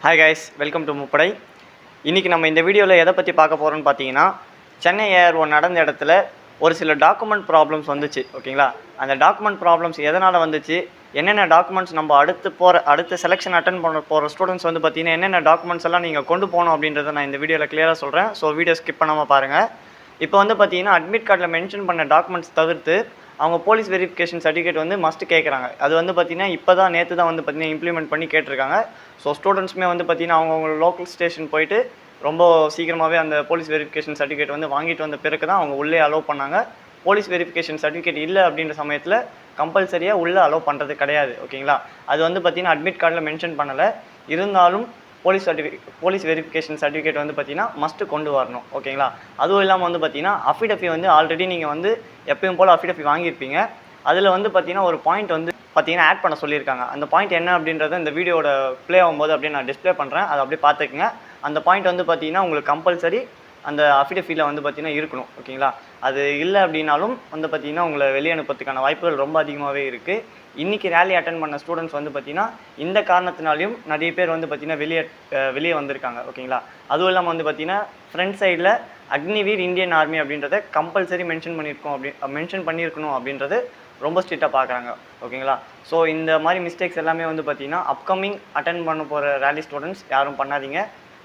Hi guys welcome to முப்படை இன்றைக்கி நம்ம இந்த வீடியோவில் எதை பற்றி பார்க்க போகிறோம்னு பார்த்தீங்கன்னா சென்னை ஏர் ஒன் நடந்த இடத்துல ஒரு சில டாக்குமெண்ட் ப்ராப்ளம்ஸ் வந்துச்சு ஓகேங்களா? அந்த டாக்குமெண்ட் ப்ராப்ளம்ஸ் எதனால் வந்துச்சு? என்னென்ன டாக்குமெண்ட்ஸ் நம்ம அடுத்து போகிற அடுத்த செலெக்ஷன் அட்டன் பண்ண போகிற ஸ்டூடெண்ட்ஸ் வந்து பார்த்தீங்கன்னா என்னென்ன டாக்குமெண்ட்ஸ் எல்லாம் நீங்கள் கொண்டு போகணும் அப்படின்றத நான் இந்த வீடியோவில் கிளியராக சொல்கிறேன் ஸோ வீடியோ ஸ்கிப் பண்ணாமல் பாருங்கள் இப்போ வந்து பார்த்தீங்கன்னா அட்மிட் கார்டில் மென்ஷன் பண்ண டாக்குமெண்ட்ஸ் தவிர்த்து அவங்க போலீஸ் வெரிஃபிகேஷன் சர்டிஃபிகேட் வந்து மஸ்ட் கேட்குறாங்க அது வந்து பார்த்தீங்கன்னா இப்போ தான் நேற்று தான் வந்து பார்த்தீங்கன்னா இம்ப்ளிமெண்ட் பண்ணி கேட்டிருக்காங்க. ஸோ ஸ்டூடெண்ட்ஸுமே வந்து பார்த்தீங்கன்னா அவங்கவுங்க லோக்கல் ஸ்டேஷன் போயிட்டு ரொம்ப சீக்கிரமாகவே அந்த போலீஸ் வெரிஃபிகேஷன் சர்டிஃபிகேட் வந்து வாங்கிட்டு வந்த பிறகு தான் அவங்க உள்ளே அலோவ் பண்ணாங்க. போலீஸ் வெரிஃபிகேஷன் சர்டிஃபிகேட் இல்லை அப்படின்ற சமயத்தில் கம்பல்சரியாக உள்ளே அலோவ் பண்ணுறது கிடையாது ஓகேங்களா அது வந்து பார்த்தீங்கன்னா அட்மிட் கார்டில் மென்ஷன் பண்ணலை. இருந்தாலும் police certificate police verification certificate வந்து பார்த்தீங்கன்னா மஸ்ட்டு கொண்டு வரணும் ஓகேங்களா? அதுவும் இல்லாமல் வந்து பார்த்தீங்கன்னா அஃபிடஃபி வந்து ஆல்ரெடி நீங்கள் வந்து எப்பயும் போல் அஃபிடஃபி வாங்கியிருப்பீங்க. அதில் வந்து பார்த்தீங்கன்னா ஒரு பாயிண்ட் வந்து பார்த்தீங்கன்னா ஆட் பண்ண சொல்லியிருக்காங்க. அந்த பாயிண்ட் என்ன அப்படின்றத இந்த வீடியோட ப்ளே ஆகும்போது அப்படியே நான் டிஸ்ப்ளே பண்ணுறேன் அதை அப்படியே பார்த்துக்குங்க. அந்த பாயிண்ட் வந்து பார்த்தீங்கன்னா உங்களுக்கு கம்பல்சரி அந்த அஃபிடஃபியில் வந்து பார்த்தீங்கன்னா இருக்கணும் ஓகேங்களா? அது இல்லை அப்படின்னாலும் வந்து பார்த்தீங்கன்னா உங்களை வெளியே அனுப்புறதுக்கான வாய்ப்புகள் ரொம்ப அதிகமாகவே இருக்குது இன்றைக்கி ரேலி அட்டன் பண்ண ஸ்டூடெண்ட்ஸ் வந்து பார்த்தீங்கன்னா இந்த காரணத்தினாலையும் நிறைய பேர் வந்து பார்த்தீங்கன்னா வெளியே வெளியே வந்திருக்காங்க ஓகேங்களா? அதுவும் இல்லாமல் வந்து பார்த்தீங்கன்னா ஃப்ரண்ட் சைடில் அக்னிவீர் இந்தியன் ஆர்மி அப்படின்றத கம்பல்சரி மென்ஷன் பண்ணியிருக்கோம் அப்படி மென்ஷன் பண்ணியிருக்கணும் அப்படின்றது ரொம்ப ஸ்ட்ரிக்டாக பார்க்குறாங்க ஓகேங்களா? ஸோ இந்த மாதிரி மிஸ்டேக்ஸ் எல்லாமே வந்து பார்த்தீங்கன்னா அப்கமிங் அட்டன் பண்ண போகிற ரேலி ஸ்டூடெண்ட்ஸ் யாரும் பண்ணாதீங்க.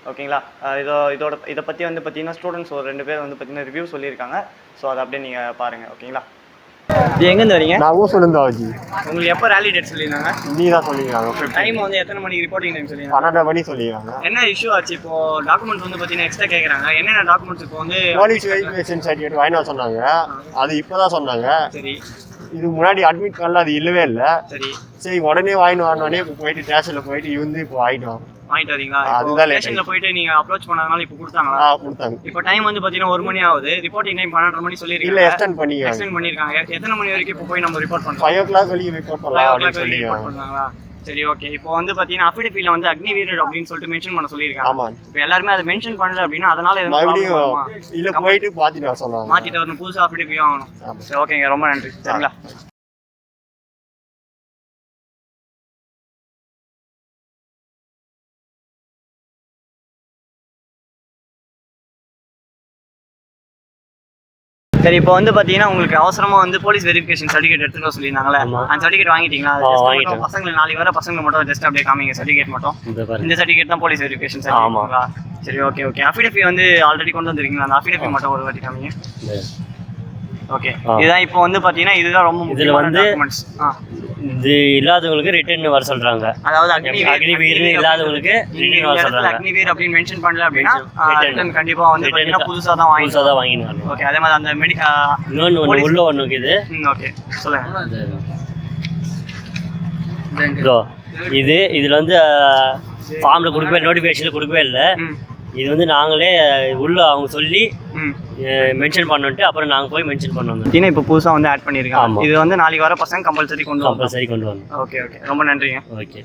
ஓகேங்களா? இதோ இதோட இதை பற்றி வந்து பார்த்தீங்கன்னா ஸ்டூடெண்ட்ஸ் ஒரு ரெண்டு பேர் வந்து பார்த்தீங்கன்னா ரிவ்யூ சொல்லியிருக்காங்க. ஸோ அதை அப்படியே நீங்கள் பாருங்கள் ஓகேங்களா? இது எங்கேருந்து வரீங்க? நான் ஊசுலேருந்து ஆச்சு உங்களுக்கு எப்போ ரேலி டேட் சொல்லியிருந்தாங்க? நீ தான் சொல்லிக்கிறாங்க டைம் வந்து எத்தனை மணிக்கு ரிப்போர்ட்டிங் டைம் சொல்லியிருந்தாங்க? பன்னெண்டு மணி சொல்லிக்கிறாங்க என்ன இஷ்யூ ஆச்சு? இப்போ டாக்குமெண்ட்ஸ் வந்து பார்த்தீங்கன்னா எக்ஸ்ட்ரா கேட்குறாங்க என்னென்ன டாக்குமெண்ட்ஸ் இப்போ வந்து போலீஸ் வெரிஃபிகேஷன் சர்டிஃபிகேட் வர சொன்னாங்க. அது இப்போ தான் சொன்னாங்க. சரி. இது முன்னாடி அட்மிட் கார்டில் அது இல்லவே இல்லை. சரி. சரி உடனே வாங்கிட்டு இப்போ போயிட்டு ஸ்டேஷனில் போயிட்டு இருந்து இப்போ வாங்கிட்டு வரோம். வாங்கிட்டு வரீங்களா? அதுதான் ஸ்டேஷனில் போயிட்டு நீங்கள் அப்ரோச் பண்ணதுனால இப்போ கொடுத்தாங்களா? கொடுத்தாங்க. இப்போ டைம் வந்து பார்த்தீங்கன்னா ஒரு மணி ஆகுது. ரிப்போர்ட்டிங் டைம் பன்னெண்டரை மணி இல்லை சொல்லியிருக்காங்க எக்ஸ்டெண்ட் பண்ணிக்கிறாங்க எக்ஸ்டெண்ட் பண்ணியிருக்காங்க எத்தனை மணி வரைக்கும் இப்போ போய் நம்ம ரிப்போர்ட் பண்ணலாம்? ஃபைவ் ஓ கிளாக் வரைக்கும் ரிப்போர்ட் பண்ணலாம் அப்படின்னு ரிப்போர்ட் சொல்லிக்கிறாங்க பண்ணாங்களா சரி ஓகே இப்போ வந்து பார்த்தீங்கன்னா அஃபிடபியில் வந்து அக்னி வீரர் அப்படின்னு சொல்லிட்டு மென்ஷன் பண்ண சொல்லியிருக்காங்க. இப்போ எல்லாருமே அதை மென்ஷன் பண்ணல அப்படின்னா அதனால எதுவும் மறுபடியும்? இல்லை போயிட்டு வர சொன்னாங்க. மாத்திட்டு வரணும் புதுசாக அஃபிடபிட் ஆமாம் சரி ஓகேங்க ரொம்ப நன்றி. சரிங்களா? சரி இப்போ வந்து பாத்தீங்கன்னா உங்களுக்கு அவசரமா வந்து போலீஸ் வெரிஃபிகேஷன் சர்டிஃபிகேட் எடுத்துட்டு வர சொல்லியிருந்தாங்களே. அந்த சர்டிஃபிகேட் வாங்கிட்டீங்களா? பசங்களுக்கு நாளைக்கு வர பசங்களுக்கு மட்டும் ஜஸ்ட் அப்படியே காமிங்க சர்டிஃபிகேட் மட்டும். இந்த சர்டிஃபிகேட் தான் போலீஸ் வெரிஃபிகேஷன். சர்டிஃபிகேட் சரி ஓகே ஓகே அஃபிடபி வந்து ஆல்ரெடி கொண்டு வந்திருக்கீங்களா? அந்த அஃபிடபி மட்டும் ஒரு வாட்டி காமிங்க. ஓகே. இதுதான் இப்போ வந்து பாத்தீங்கன்னா இதுதான் ரொம்ப முக்கியமான வந்து- இது இல்லாதவங்களுக்கு ரிட்டர்ன் வர சொல்றாங்க. அதாவது அக்னி அக்னி வீர் இல்லாதவங்களுக்கு ரிட்டர்ன் வர சொல்றாங்க. அக்னிவீர் அப்படின்னு மென்ஷன் பண்ணல அப்படின்னா. ரிட்டர்ன் கண்டிப்பா வந்து பாத்தீங்கன்னா புதுசா தான் வாங்கி புதுசாக தான் வரணும். ஓகே அதே மாதிரி அந்த மெடி இன்னொன்று ஒன்று உள்ள ஒன்று இருக்குது ஓகே சொல்லுங்க. இதோ இது இதில் வந்து ஃபார்மில் கொடுக்கவே நோட்டிஃபிகேஷனில் கொடுக்கவே இல்லை. இது வந்து நாங்களே உள்ள அவங்க சொல்லி மென்ஷன் பண்ணிட்டு அப்புறம் நாங்கள் போய் மென்ஷன் பண்ணோம் பார்த்தீங்கன்னா இப்போ புதுசா வந்து ஆட் பண்ணியிருக்காங்க. ஆமா. இது வந்து நாளைக்கு வர பசங்க கம்பல்சரி கொண்டு கம்பல்சரி கொண்டு வரணும் ஓகே ஓகே ரொம்ப நன்றிங்க. ஓகே